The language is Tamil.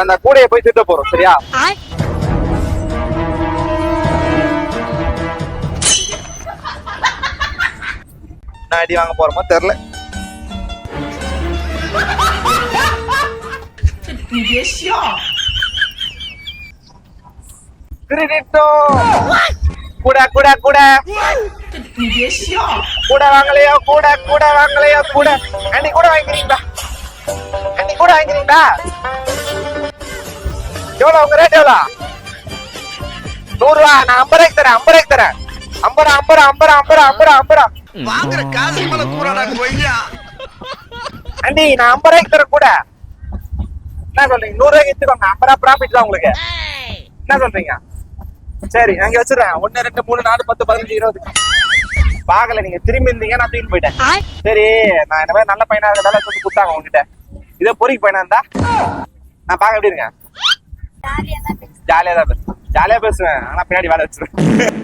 இப்ப அந்த கூடையை போய் திட்ட போறோம் சரியா? நான் அடி வாங்க போறோமோ தெரியல. கூட கூட கூட. கூட வாங்கலையோ கூட கூட வாங்கலையோ கூட. அன்னி கூட வாங்கிறீங்களா அன்னி கூட வாங்கிறீங்களா எவ்வளவு உங்க ரேட் எவ்வளவு? நூறு ரூபா நான் ஐம்பது ரூபாய்க்கு தரேன் ஐம்பது ரூபாய்க்கு தரேன். ஐம்பது ஐம்பது ஐம்பது ஐம்பது ஐம்பது ரூபா வாங்குற காசு மேல கூறாடா கொய்யா அண்டி நான் ஐம்பது ரூபாய்க்கு தரேன் கூட. என்ன சொல்றீங்க? நூறு ரூபாய்க்கு எடுத்துக்கோங்க. ஐம்பது ரூபா ப்ராஃபிட் தான் உங்களுக்கு. என்ன சொல்றீங்க? சரி இங்க வச்சிடுறேன். ஒன்னு ரெண்டு மூணு நாலு பத்து பதினஞ்சு இருபது. பாக்கல நீங்க திரும்பி இருந்தீங்க நான் தூக்கிட்டு போயிட்டேன். சரி நான் இந்த மாதிரி நல்ல பையனா இருக்கிறதால சொல்லி கொடுத்தாங்க உங்ககிட்ட இதே பொறிக்கு பையனா இருந்தா? நான் பார்க்க எப்படி இருக்கேன்? ஜாலியா தான் பேசுவேன் ஜாலியா பேசுவேன் ஆனா பின்னாடி வேலை வச்சிருவேன்.